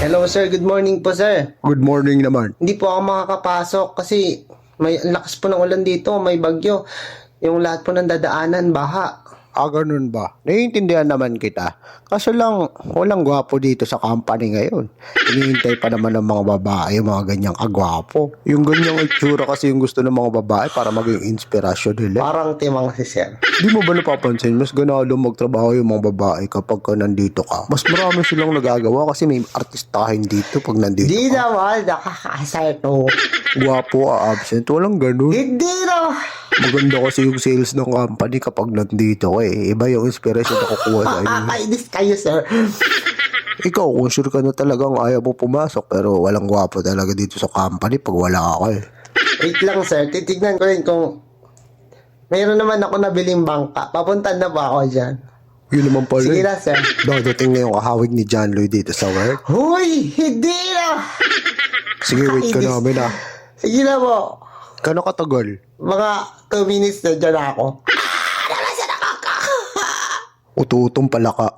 Hello sir, good morning po sir. Good morning naman. Hindi po ako makakapasok kasi may ang lakas po ng ulan dito, may bagyo. Yung lahat po ng dadaanan, baha. Ah, ganun ba? Naiintindihan naman kita. Kaso lang, walang gwapo dito sa company ngayon. Hinihintay pa naman ng mga babae, yung mga ganyang agwapo. Yung ganyang itsura kasi yung gusto ng mga babae para maging inspirasyon nila. Parang timang si sir. Di mo ba napapansin, mas ganado magtrabaho yung mga babae kapag ka nandito ka. Mas marami silang nagagawa kasi may artistahin dito pag nandito Di ka. naman, nakakasar to. Gwapo, ah, absent, walang ganun. Hindi na. Maganda kasi yung sales ng company kapag nandito ka eh. Iba yung inspiration na kukuha sa inyo. Kakainis kayo sir. Ikaw, kung sure ka na talagang ayaw mo pumasok pero walang gwapo talaga dito sa company pag wala ka eh. Wait lang sir, titignan ko rin kung mayroon naman ako nabiling bangka. Papunta na ba ako dyan? Yun naman pala. Sige eh. na sir. Dadating na yung kahawig ni John Lloyd dito sa work. Huy, hindi na. Sige, wait ka Kakainis. namin ah. Sige na po. Kano katagal? Mga 2 minutes na dyan ako. Ututong pala ka.